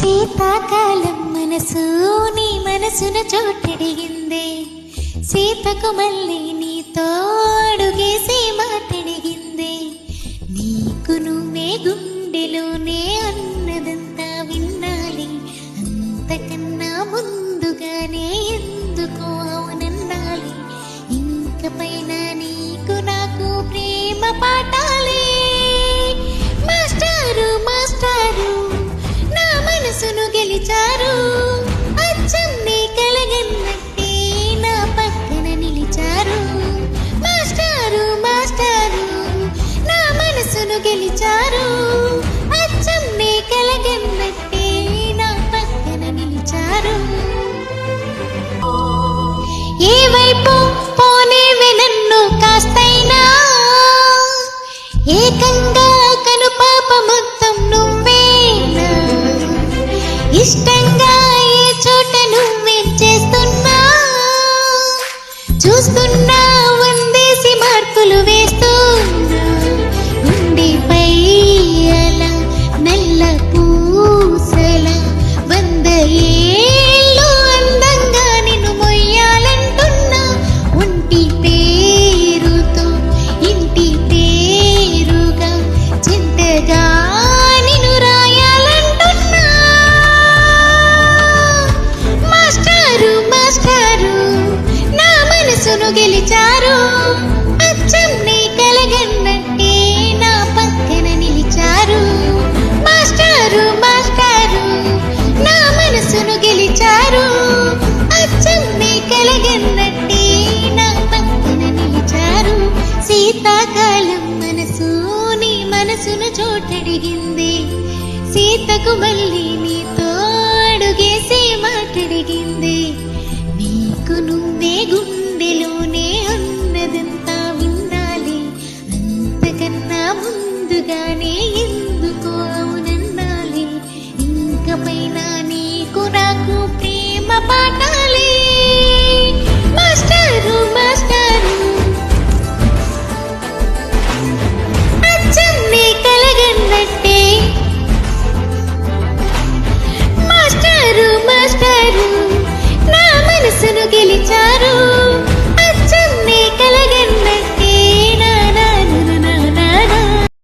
శీతాకాలం మనసు నీ మనసున చోటడిగిందే. సీతకు మళ్ళీ నీతో అడుగేసి మాటడిగిందే. నీకు నువ్వే గుండెలోనే గెలిచారు. అచ్చన్నే కలగన్నట్టే నా పక్కన నిలిచారు. మాస్టారు మాస్టారు నా మనసును గెలిచారు. అచ్చన్నే కలగన్నట్టే నా పక్కన నిలిచారు. ఏ వైపు పోనేవే నన్ను కాస్తైనా? ఏకంగా ఇష్టంగా ఈ చోట నువ్వేం చేస్తున్నా చూస్తున్నా మనసును గెలిచారు. అచ్చం నీ కలగన్నట్టే నా పక్కన నిలిచారు. మాస్టారు మాస్టారు నా మనసును గెలిచారు. అచ్చం నీ కలగన్నట్టే నా పక్కన నిలిచారు. శీతాకాలం మనసు నీ మనసును చోటడిగింది. సీతకు మళ్ళీ నీతో ముందుగానే ఎందుకో అవునన్నాలి ఇంకపైన నీకు నాకు ప్రేమ పాఠాలి